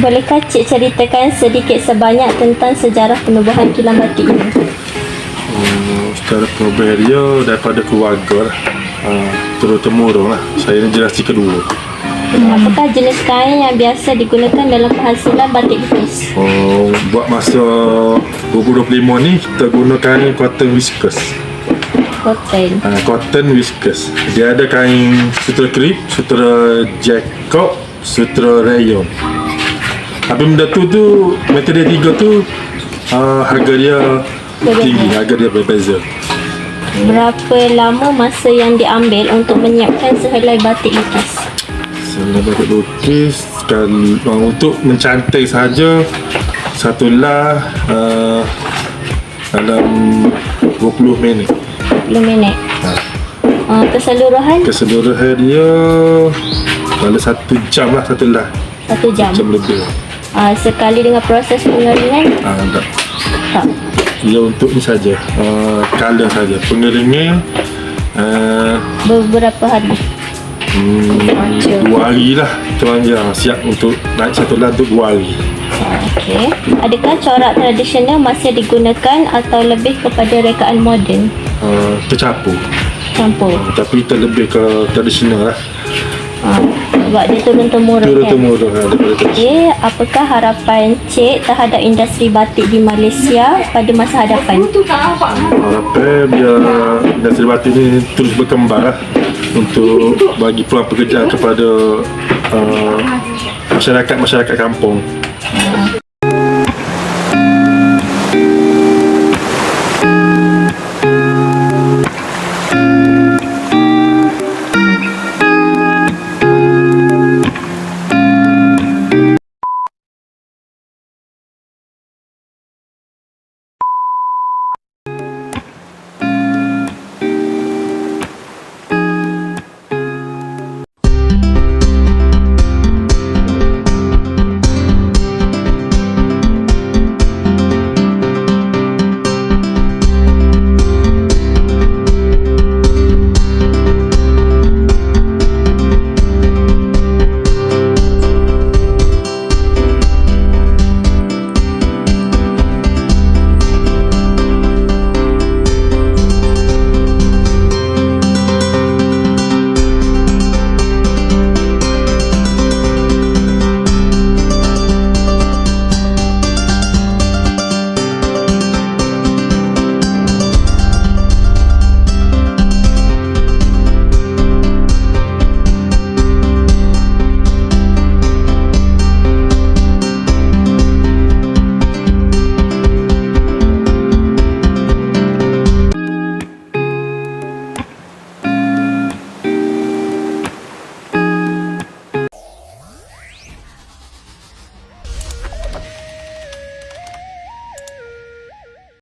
Bolehkah Cik ceritakan sedikit sebanyak tentang sejarah penubuhan kilang batik ini? Hmm, secara perubahan dia daripada keluarga lah. Uh, turun temurun lah. Saya ni generasi kedua. Apakah jenis kain yang biasa digunakan dalam penghasilan batik lukis? Oh, buat masa 2025 ni kita guna kain cotton viscose. Cotton. Uh, cotton viscose. Dia ada kain sutra krip, sutra jacob, sutra rayon. Tapi benda tu tu metode tiga tu uh, harga dia tinggi, harga dia berbeza. Berapa lama masa yang diambil untuk menyiapkan sehelai batik lukis? Saya dapat lukis kan uh, untuk mencantik saja satu lah uh, dalam 20 minit. 10 minit. Ha. Uh, keseluruhan Keseluruhan dia dalam satu jam lah satu lah. satu jam. Jam lebih. Uh, sekali dengan proses pengeringan? Ah, tak. Tak. Ia untuk ni saja. Uh, color saja. Pengeringan uh, Beberapa hari. hmm, dua hari lah. Ya, siap untuk naik satu untuk dua hari. Okey. Adakah corak tradisional masih digunakan atau lebih kepada rekaan moden? Uh, tercampur. Campur. Tapi kita lebih ke tradisional lah. Ha, sebab dia turun temurun Turun kan? temurun. Okey, apakah harapan Cik terhadap industri batik di Malaysia pada masa hadapan? Harapan biar industri batik ni terus berkembang lah untuk bagi peluang pekerjaan kepada uh, masyarakat-masyarakat kampung.